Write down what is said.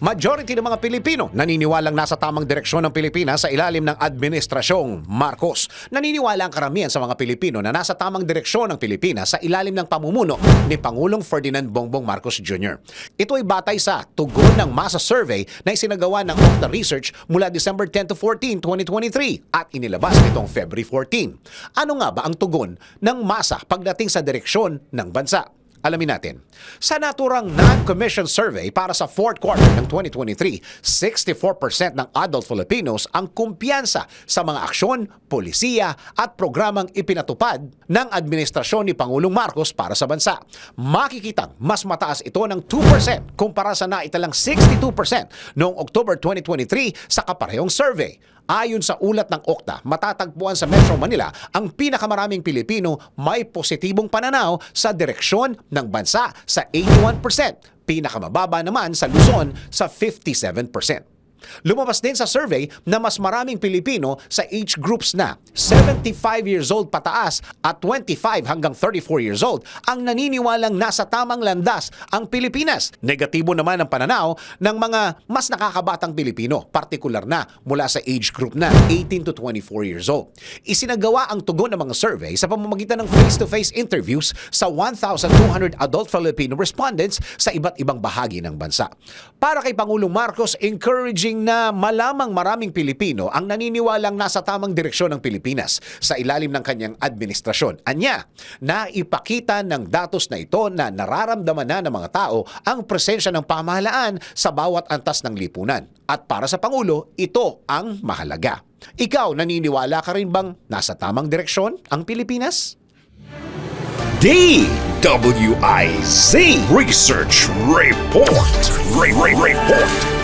Majority ng mga Pilipino naniniwalang nasa tamang direksyon ng Pilipinas sa ilalim ng Administrasyong Marcos. Naniniwala ang karamihan sa mga Pilipino na nasa tamang direksyon ng Pilipinas sa ilalim ng pamumuno ni Pangulong Ferdinand Bongbong Marcos Jr. Ito ay batay sa tugon ng masa survey na isinagawa ng Okta Research mula December 10 to 14, 2023 at inilabas nitong February 14. Ano nga ba ang tugon ng masa pagdating sa direksyon ng bansa? Alamin natin. Sa naturang non-commission survey para sa fourth quarter ng 2023, 64% ng adult Filipinos ang kumpiyansa sa mga aksyon, polisiya at programang ipinatupad ng administrasyon ni Pangulong Marcos para sa bansa. Makikitang mas mataas ito ng 2% kumpara sa naitalang 62% noong October 2023 sa kaparehong survey. Ayon sa ulat ng Okta, matatagpuan sa Metro Manila ang pinakamaraming Pilipino may positibong pananaw sa direksyon ng bansa sa 81%. Pinakamababa naman sa Luzon sa 57%. Lumabas din sa survey na mas maraming Pilipino sa age groups na 75 years old pataas at 25 hanggang 34 years old ang naniniwalang nasa tamang landas ang Pilipinas. Negatibo naman ang pananaw ng mga mas nakakabatang Pilipino, partikular na mula sa age group na 18 to 24 years old. Isinagawa ang tugon ng mga survey sa pamamagitan ng face-to-face interviews sa 1,200 adult Filipino respondents sa iba't ibang bahagi ng bansa. Para kay Pangulong Marcos, encouraging na malamang maraming Pilipino ang naniniwalang nasa tamang direksyon ng Pilipinas sa ilalim ng kanyang administrasyon. Anya, naipakita ng datos na ito na nararamdaman na ng mga tao ang presensya ng pamahalaan sa bawat antas ng lipunan. At para sa Pangulo, ito ang mahalaga. Ikaw, naniniwala ka rin bang nasa tamang direksyon ang Pilipinas? DWIZ Research Report. Re- Re- Report.